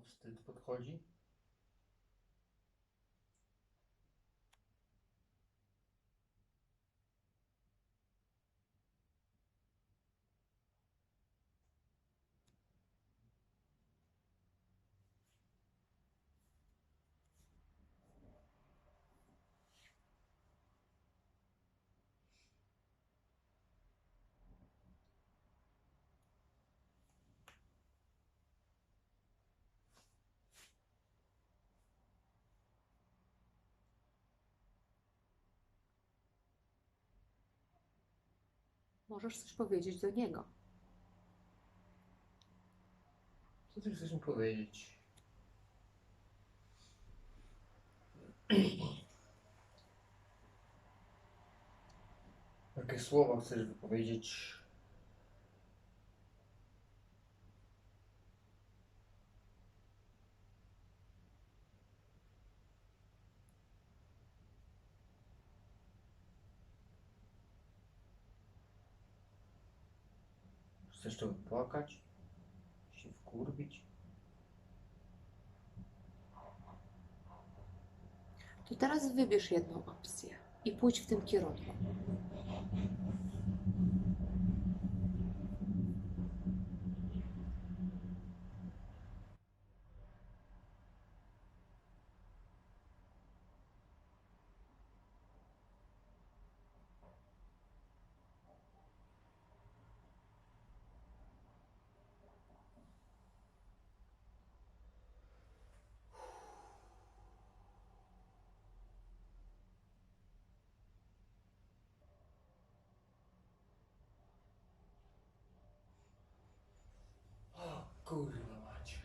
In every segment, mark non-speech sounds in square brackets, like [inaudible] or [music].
Wstyd podchodzi. Możesz coś powiedzieć do niego. Co ty chcesz mi powiedzieć? Jakie słowa chcesz wypowiedzieć? Chcesz to płakać? Się wkurwić? To teraz wybierz jedną opcję i pójdź w tym kierunku. O kurwa macie.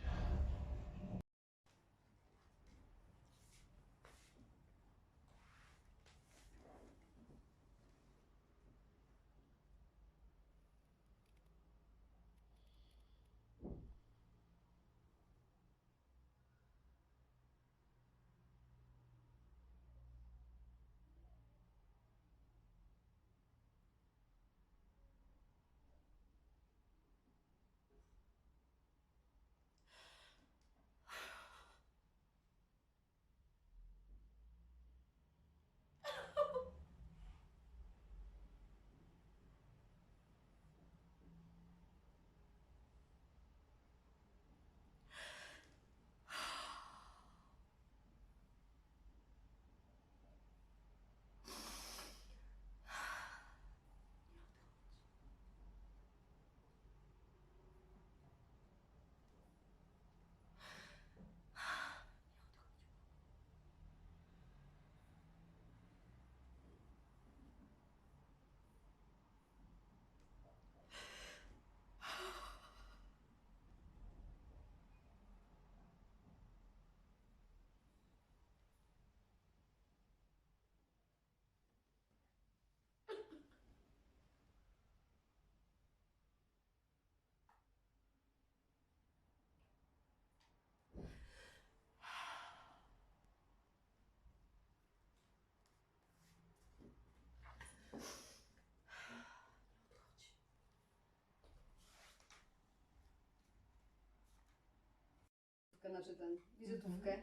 Znaczy ten, wizytówkę.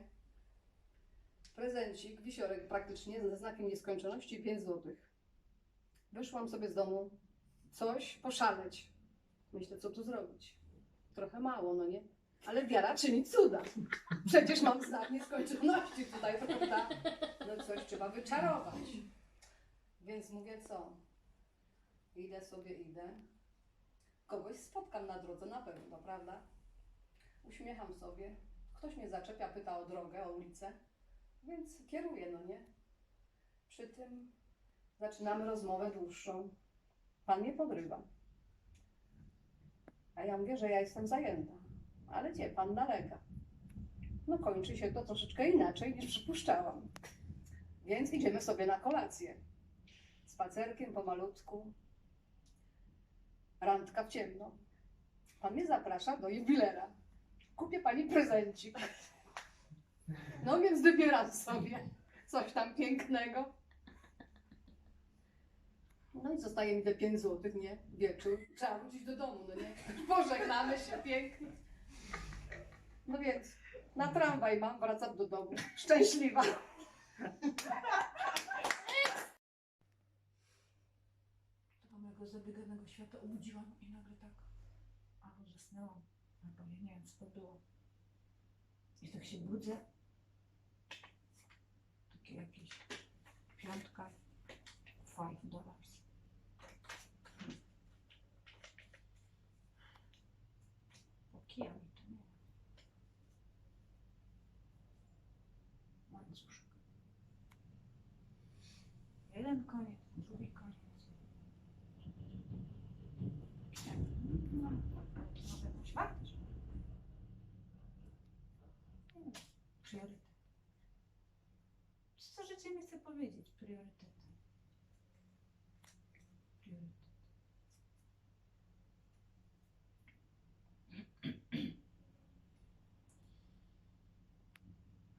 Prezencik, wisiorek praktycznie ze znakiem nieskończoności 5 zł. Wyszłam sobie z domu coś poszaleć. Myślę, co tu zrobić. Trochę mało, no nie? Ale wiara czyni cuda. Przecież mam znak nieskończoności tutaj, prawda? No coś trzeba wyczarować. Więc mówię, co? Idę sobie, idę. Kogoś spotkam na drodze na pewno, prawda? Uśmiecham sobie. Ktoś mnie zaczepia, pyta o drogę, o ulicę, więc kieruję, no nie? Przy tym zaczynamy rozmowę dłuższą. Pan mnie podrywa. A ja mówię, że ja jestem zajęta. Ale gdzie? Pan nalega. No kończy się to troszeczkę inaczej niż przypuszczałam. Więc idziemy sobie na kolację. Spacerkiem pomalutku. Randka w ciemno. Pan mnie zaprasza do jubilera kupię pani prezencik. No więc wybieram sobie coś tam pięknego. No i zostaje mi te 5 złotych, nie? Wieczór. Trzeba wrócić do domu, no nie? Pożegnamy się pięknie. No więc na tramwaj mam, wracam do domu. Szczęśliwa. Tego mojego zabieganego świata obudziłam i nagle tak albo zasnęłam, albo ja nie wiem co to było. I tak się budzę. Takie jakieś piątka, five dollars. Po kija mi to nie wiem. Łańcuszek. Jeden koniec, drugi koniec. No, może jakąś wartość. Nie wiem, Priorytet. Co życie mi chce powiedzieć? Priorytety. Priorytet.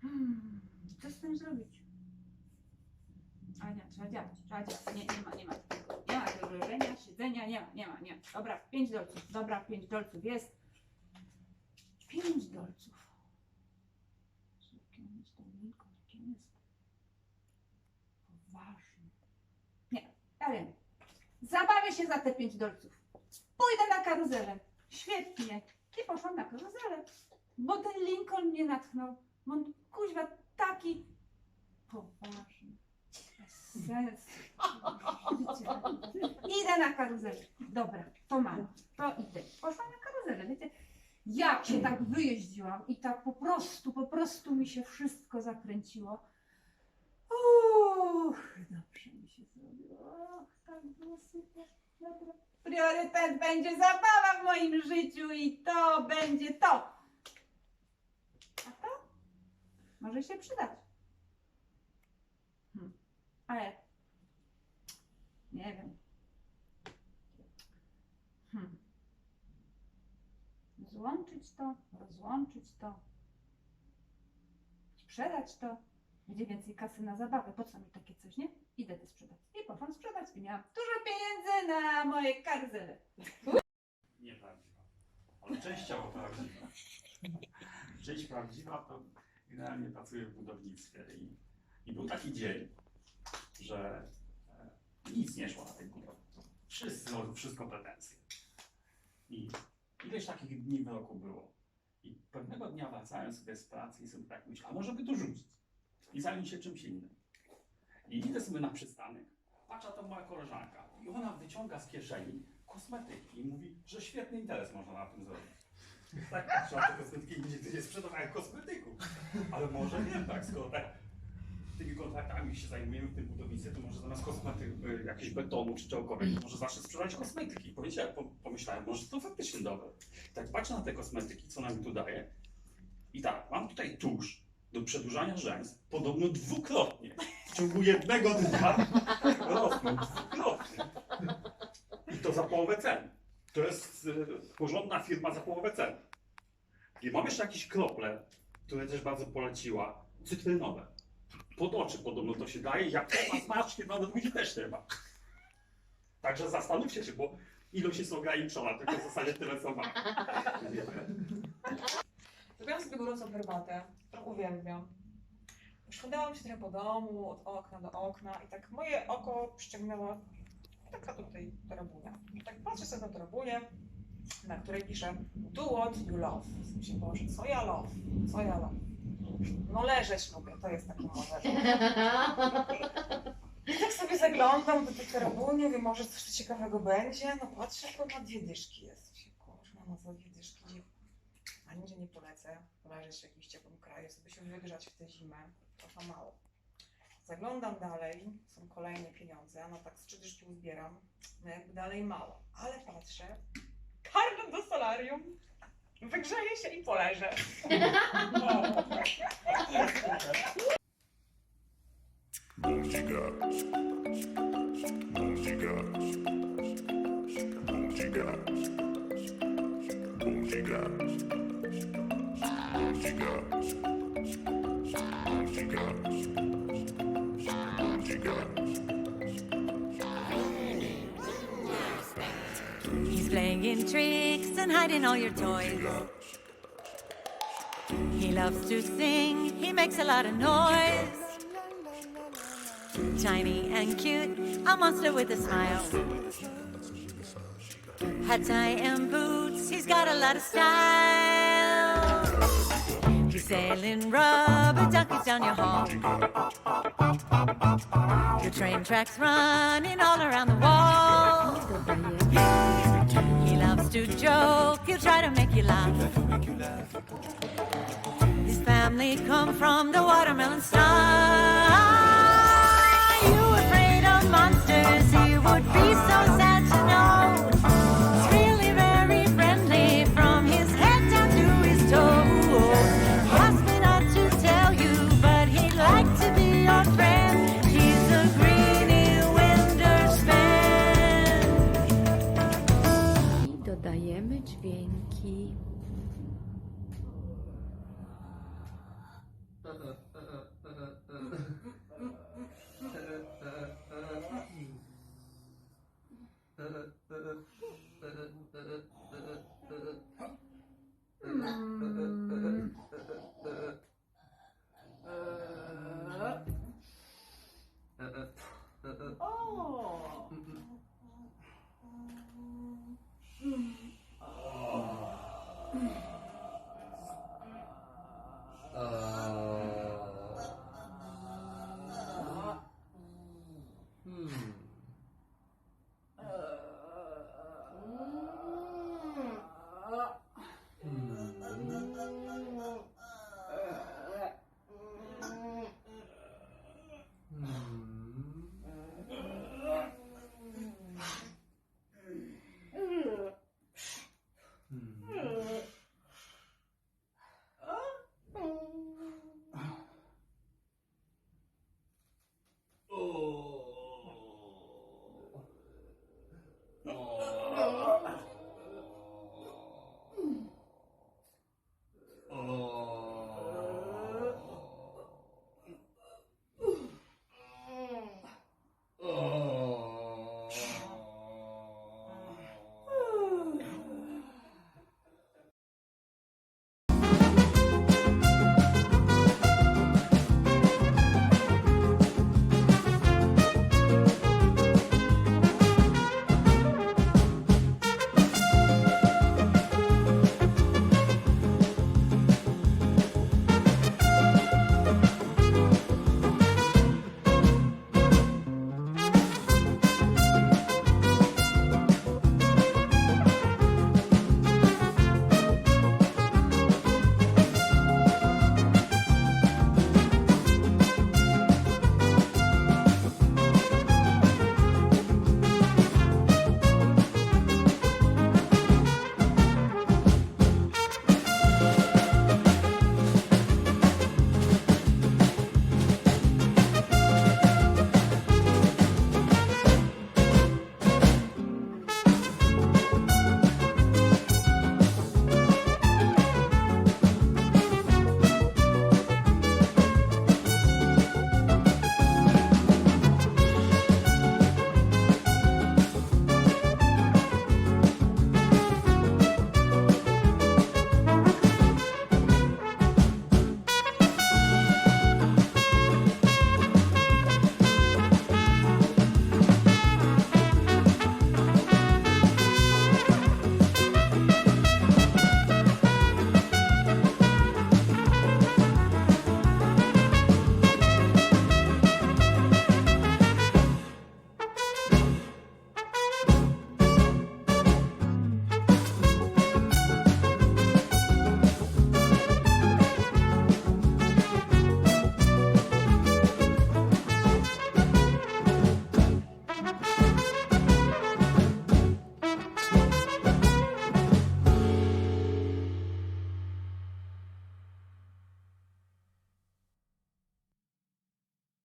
Hmm, co z tym zrobić? A nie, trzeba działać, trzeba działać. Nie, nie ma, nie ma nie ma tego leżenia, siedzenia, nie ma, nie ma, nie ma. Dobra, pięć dolców, dobra, pięć dolców jest. Pięć dolców. Z jakim jest to Lincoln, jakim jest poważny. Nie, ja wiem. Zabawię się za te pięć dolców. Pójdę na karuzelę. Świetnie. I poszłam na karuzelę. Bo ten Lincoln mnie natchnął. On kuźwa taki poważny. Bez sensu. Idę na karuzelę. Dobra, to mam. To idę. Poszłam na karuzelę. Wiecie, jak się tak wyjeździłam i tak po prostu, po prostu mi się wszystko zakręciło. Uch, dobrze mi się zrobiło. Och, tak było super. Dobra. Priorytet będzie zabawa w moim życiu i to będzie to. A to może się przydać. Hmm. Ale nie wiem. Hmm. Złączyć to, rozłączyć to, sprzedać to. Będzie więcej kasy na zabawę. Po co mi takie coś, nie? Idę to sprzedać. I poszłam sprzedać i miałam dużo pieniędzy na moje karuzele. Nieprawdziwa. Ale częściowo prawdziwa. Część prawdziwa to generalnie pracuję w budownictwie i, i był taki dzień, że e, nic nie szło na tej budowie. Wszyscy o wszystko pretensje. I ileś takich dni w roku było. I pewnego dnia wracałem sobie z pracy i sobie tak myślę, a może by to rzucić i zająć się czymś innym. I idę sobie na przystanek, patrzę, to moja koleżanka i ona wyciąga z kieszeni kosmetyki i mówi, że świetny interes można na tym zrobić. Tak patrzę te kosmetyki nigdy nie sprzedawałem kosmetyków. Ale może tak, skoro tak tymi kontraktami się zajmujemy w tym budownictwie, to może zamiast kosmetyków, y, jakiegoś betonu czy czegokolwiek, to może zacznę sprzedawać kosmetyki. Powiedziałem, po, pomyślałem, może to faktycznie dobre. Tak patrzę na te kosmetyki, co nam tu daje i tak, mam tutaj tusz do przedłużania rzęs, podobno dwukrotnie. W ciągu jednego dnia rosną dwukrotnie. I to za połowę ceny. To jest y, porządna firma za połowę ceny. I mam jeszcze jakieś krople, które też bardzo poleciła, cytrynowe. Pod oczy podobno to się daje, jak to ma smaczki, no do drugi też nie ma. Także zastanówcie się, bo ilość jest ograniczona, tylko w zasadzie tyle co ma. Zrobiłam sobie gorącą herbatę, którą uwielbiam. Szwendałam się trochę po domu, od okna do okna i tak moje oko przyciągnęła taka tutaj torabunia. I tak patrzę sobie na torabuję, na której piszę Do what you love. Myślę, Boże, co ja love? Co ja love? No leżeć lubię, to jest takie może. I tak sobie zaglądam do tej torabunie, mówię, może coś ciekawego będzie. No patrzę, na dwie dyszki jest. Myślę, Kurczę, no za dwie dyszki nigdzie nie polecę leżeć w jakimś ciepłym kraju, sobie się wygrzać w tę zimę, trochę mało. Zaglądam dalej, są kolejne pieniądze, no tak z trzy dyszki uzbieram, no jakby dalej mało, ale patrzę, karnet do solarium, wygrzeję się i poleżę. [laughs] tricks and hiding all your toys. He loves to sing, he makes a lot of noise. Tiny and cute, a monster with a smile. Hat tie and boots, he's got a lot of style. He's sailing rubber duckies down your hall. Your train tracks running all around the wall wants to joke, he'll try to make you laugh. His family come from the watermelon star. You afraid of monsters, he would be so sad. 嗯。